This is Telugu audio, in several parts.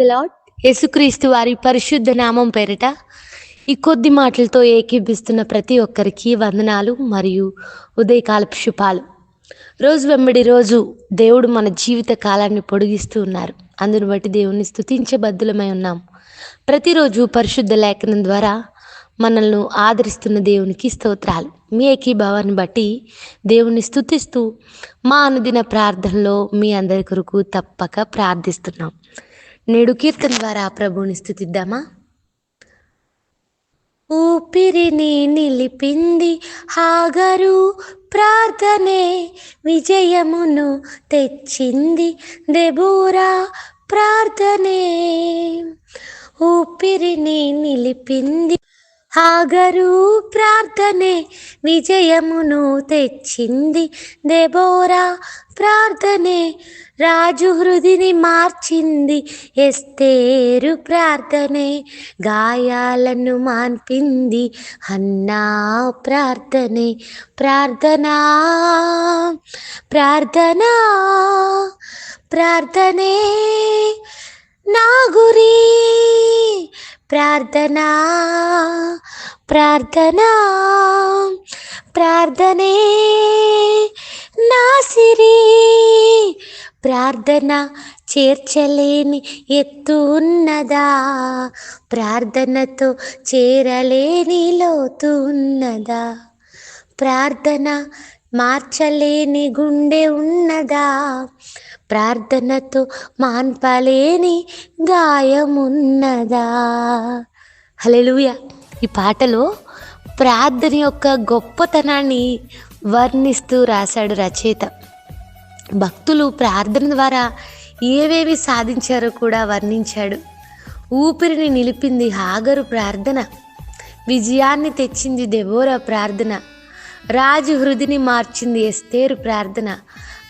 లార్డ్ యేసుక్రీస్తు వారి పరిశుద్ధ నామం పేరిట ఈ కొద్ది మాటలతో ఏకీభిస్తున్న ప్రతి ఒక్కరికి వందనాలు మరియు ఉదయకాలపు శుభాలు. రోజు వెంబడి రోజు దేవుడు మన జీవిత కాలాన్ని పొడిగిస్తూ ఉన్నారు. అందును బట్టి దేవుని స్తుతించే బద్దులమై ఉన్నాం. ప్రతిరోజు పరిశుద్ధ లేఖనం ద్వారా మనల్ని ఆదరిస్తున్న దేవునికి స్తోత్రాలు. మీ ఏకీభావాన్ని బట్టి దేవుని స్థుతిస్తూ మా అనుదిన ప్రార్థనలో మీ అందరి కొరకు తప్పక ప్రార్థిస్తున్నాం. నేడు కీర్తన ద్వారా ప్రభువుని స్థుతిద్దామా? ఊపిరిని నిలిపింది హాగరు ప్రార్థనే విజయమును తెచ్చింది దెబూరా ప్రార్థనే. ఊపిరిని నిలిపింది హాగరు ప్రార్థనే విజయమును తెచ్చింది దెబోరా. ప్రార్థనే రాజు హృదిని మార్చింది ఎస్తేరు ప్రార్థనే గాయాలను మాన్పింది అన్నా ప్రార్థనే ప్రార్థనా ప్రార్థనా ప్రార్థనే ప్రార్థనా ప్రార్థనా ప్రార్థనే నాసిరి. ప్రార్థన చేర్చలేని ఎత్తు ఉన్నదా ప్రార్థనతో చేరలేని లోతు ఉన్నదా ప్రార్థన మార్చలేని గుండె ఉన్నదా? ప్రార్థనతో మాన్పలేని గాయమున్నదా? హల్లెలూయా. ఈ పాటలో ప్రార్థన యొక్క గొప్పతనాన్ని వర్ణిస్తూ రాశాడు రచయిత. భక్తులు ప్రార్థన ద్వారా ఏవేవి సాధించారో కూడా వర్ణించాడు. ఊపిరిని నిలిపింది హాగరు ప్రార్థన విజయాన్ని తెచ్చింది దెబోరా ప్రార్థన రాజు హృదిని మార్చింది ఎస్తేరు ప్రార్థన.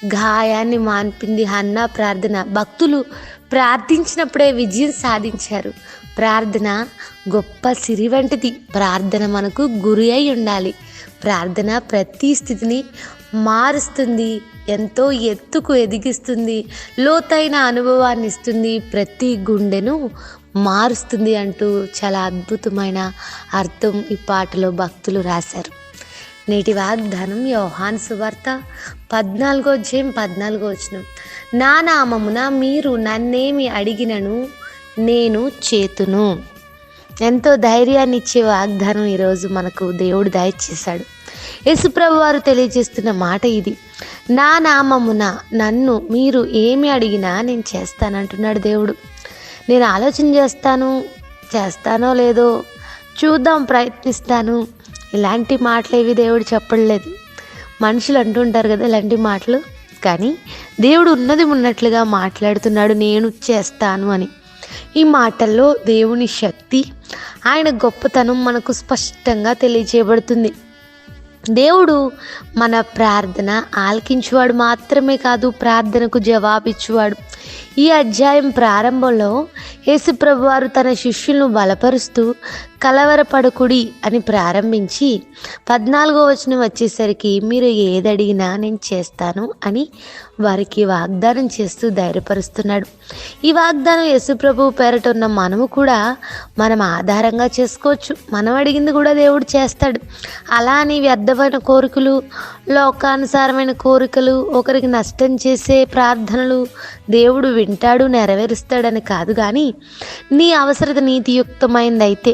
గాయాన్ని మాన్పింది హన్నా ప్రార్థన. భక్తులు ప్రార్థించినప్పుడే విజయం సాధించారు. ప్రార్థన గొప్ప సిరి వంటిది. ప్రార్థన మనకు గురి అయి ఉండాలి. ప్రార్థన ప్రతి స్థితిని మారుస్తుంది. ఎంతో ఎత్తుకు ఎదిగిస్తుంది. లోతైన అనుభవాన్ని ఇస్తుంది. ప్రతి గుండెను మారుస్తుంది అంటూ చాలా అద్భుతమైన అర్థం ఈ పాటలో భక్తులు రాశారు. నేటి వాగ్దానం యోహాన్ సువార్త పద్నాలుగో అధ్యాయం పద్నాలుగో వచనం. నా నామమున మీరు నన్నేమి అడిగినను నేను చేతును. ఎంతో ధైర్యాన్ని ఇచ్చే వాగ్దానం ఈరోజు మనకు దేవుడు దయచేశాడు. యేసుప్రభు వారు తెలియజేస్తున్న మాట ఇది. నా నామమున నన్ను మీరు ఏమి అడిగినా నేను చేస్తానంటున్నాడు దేవుడు. నేను ఆలోచన చేస్తాను చేస్తానో లేదో చూద్దాం ప్రయత్నిస్తాను. ఇలాంటి మాటలు ఏవి దేవుడు చెప్పలేదు మనుషులు అంటుంటారు కదా ఇలాంటి మాటలు. కానీ దేవుడు ఉన్నది ఉన్నట్లుగా మాట్లాడుతున్నాడు నేను చేస్తాను అని. ఈ మాటల్లో దేవుని శక్తి ఆయన గొప్పతనం మనకు స్పష్టంగా తెలియజేయబడుతుంది దేవుడు మన ప్రార్థన ఆలకించువాడు మాత్రమే కాదు ప్రార్థనకు జవాబిచ్చువాడు. ఈ అధ్యాయం ప్రారంభంలో యేసుప్రభు వారు తన శిష్యులను బలపరుస్తూ కలవరపడకుడి అని ప్రారంభించి పద్నాలుగో వచనం వచ్చేసరికి మీరు ఏది అడిగినా నేను చేస్తాను అని వారికి వాగ్దానం చేస్తూ ధైర్యపరుస్తున్నాడు. ఈ వాగ్దానం యేసుప్రభు పేరట ఉన్న మనము కూడా మనం ఆధారంగా చేసుకోవచ్చు. మనం అడిగింది కూడా దేవుడు చేస్తాడు. అలా అని వ్యర్థమైన కోరికలు లోకానుసారమైన కోరికలు ఒకరికి నష్టం చేసే ప్రార్థనలు దేవుడు వింటాడు నెరవేరుస్తాడని కాదు కానీ నీ అవసరత నీతియుక్తమైంది అయితే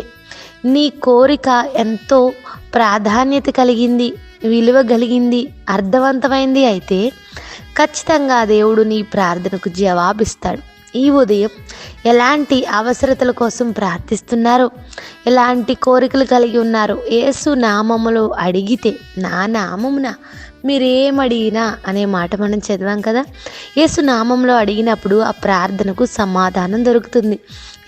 నీ కోరిక ఎంతో ప్రాధాన్యత కలిగింది విలువ కలిగింది అర్థవంతమైంది అయితే ఖచ్చితంగా దేవుడు నీ ప్రార్థనకు జవాబిస్తాడు. ఈ ఉదయం ఎలాంటి అవసరతల కోసం ప్రార్థిస్తున్నారో? ఎలాంటి కోరికలు కలిగి ఉన్నారో? ఏసు నామములో అడిగితే నా నామమున మీరేం అడిగినా అనే మాట మనం చదివాం కదా? ఏసు నామంలో అడిగినప్పుడు ఆ ప్రార్థనకు సమాధానం దొరుకుతుంది.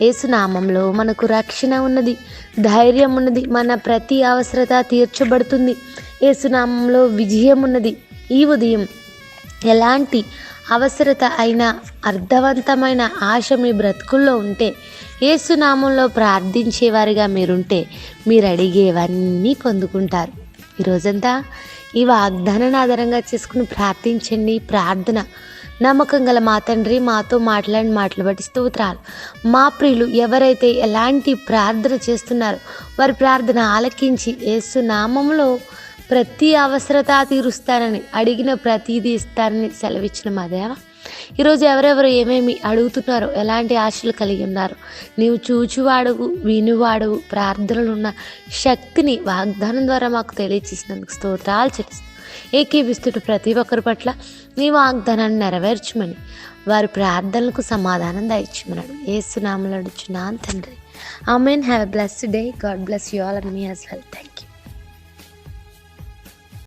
ఏసు నామంలో మనకు రక్షణ ఉన్నది ధైర్యం ఉన్నది మన ప్రతి అవసరత తీర్చబడుతుంది. ఏసునామంలో విజయం ఉన్నది. ఈ ఉదయం ఎలాంటి అవసరత అయినా అర్థవంతమైన ఆశ మీ బ్రతుకుల్లో ఉంటే ఏసునామంలో ప్రార్థించేవారిగా మీరుంటే మీరు అడిగేవన్నీ పొందుకుంటారు ఈరోజంతా ఈ వాగ్దానాన్ని ఆధారంగా చేసుకుని ప్రార్థించండి. ప్రార్థన నమ్మకం గల మా తండ్రి మాతో మాట్లాడిన మాటలు బట్టి స్తోత్రాలు. మా ప్రియులు ఎవరైతే ఎలాంటి ప్రార్థన చేస్తున్నారో వారి ప్రార్థన ఆలకించి ఏసునామంలో నామంలో ప్రతి అవసరత తీరుస్తానని అడిగిన ప్రతిదీ ఇస్తానని సెలవిచ్చిన మా దేవ. ఈరోజు ఎవరెవరు ఏమేమి అడుగుతున్నారో ఎలాంటి ఆశలు కలిగి ఉన్నారు నీవు చూచివాడవు వినువాడవు ప్రార్థనలు ఉన్న శక్తిని వాగ్దానం ద్వారా మాకు తెలియచేసినందుకు స్తోత్రాలు చెల్లిస్తాం ఏకీభిస్తున్న ప్రతి ఒక్కరి పట్ల నీ వాగ్దానాన్ని నెరవేర్చమని వారి ప్రార్థనలకు సమాధానం దయచుమన్నాడు ఏసునామలు అడుచున్నాను తండ్రి. Amen. Have a blessed day. God bless you all and me as well thank you